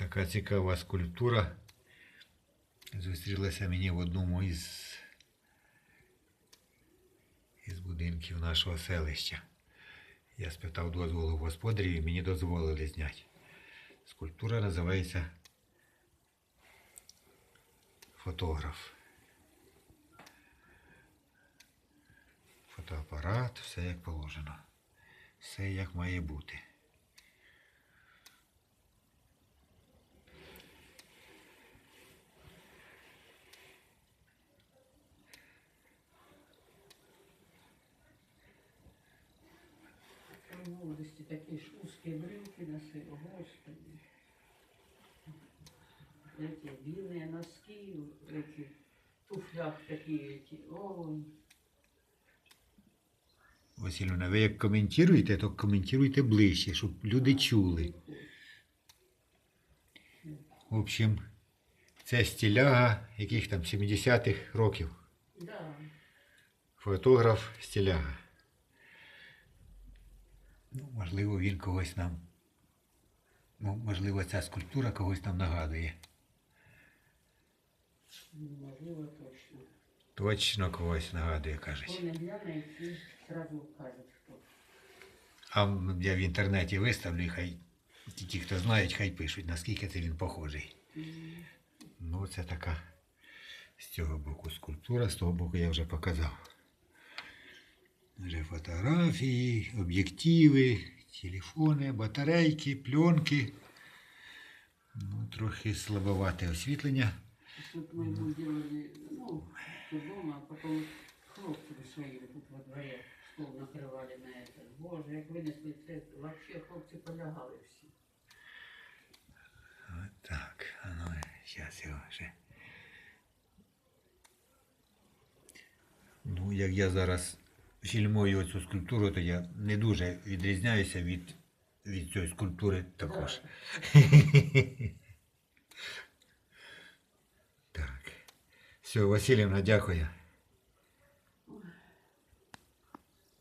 Така цікава скульптура. Зустрілася мені в одному із, із будинків нашого селища. Я спитав дозволу господарів і мені дозволили зняти. Скульптура називається Фотограф. Фотоапарат, все як положено. Все як має бути. В молодости такие ж узкие брюки носил, господи. Эти длинные носки, эти в туфлях такие эти. Ой, Васильівна, ви як коментуєте, то коментуйте ближче, щоб люди чули. В общем, це стиляга яких там 70-х років. Да, Фотограф стиляга. Ну, можливо, він когось нам. Ну, можливо, ця скульптура когось нам нагадує. можливо точно. Точно когось нагадує, кажуть. А я в інтернеті виставлю, і хай ті, хто знають, хай пишуть, наскільки це він похожий. Ну, це така з цього боку скульптура, з того боку я вже показав Вже фотографії, об'єктиви, телефони, батарейки, пленки. Ну, трохи слабовате освітлення. Тут мы ему делали, ну, тут дома, а потом хлопцам своим тут во дворе стол накрывали на это. Боже, як винесли це, вообще хлопці полягали всі. От так, а ну, зараз його ще. Ну, як я зараз фільмую цю скульптуру, то я не дуже відрізняюся від, від цієї скульптури також. так. Все, Васильівна, дякую.